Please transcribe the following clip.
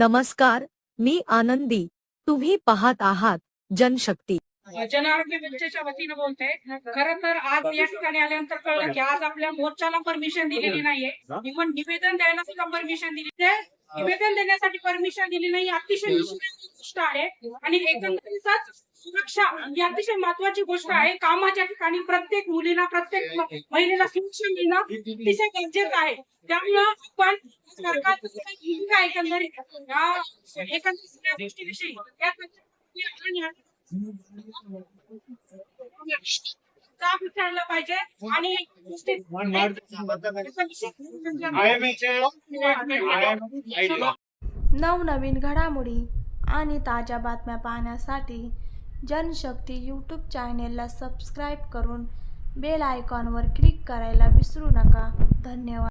नमस्कार मी आनंदी. तुम्ही पाहत आहात जनशक्ती. जन आरोग्य मोर्चाच्या वतीनं बोलते. खरं तर आज या ठिकाणी आल्यानंतर कळलं की आज आपल्या मोर्चाला परमिशन दिलेली नाहीये. इव्हन निवेदन द्यायला सुद्धा परमिशन दिली निवेदन देण्यासाठी परमिशन दिली नाही अतिशय गोष्ट आहे. आणि एकंदरीतच सुरक्षा ही अतिशय महत्वाची गोष्ट आहे. कामाच्या ठिकाणी प्रत्येक मुलीला प्रत्येक महिलेला सुरक्षा मिळणं अतिशय गरजेचं आहे. त्यामुळं आपण भूमिका आहे? एकंदरीत या एकंदरीत या गोष्टीविषयी या आणि का विचारलं पाहिजे? आणि नवनवीन घडामोडी आणि ताज्या बातम्या पाहण्यासाठी जनशक्ती यूट्यूब चॅनेलला सबस्क्राईब करून बेल आयकॉनवर क्लिक करायला विसरू नका. धन्यवाद.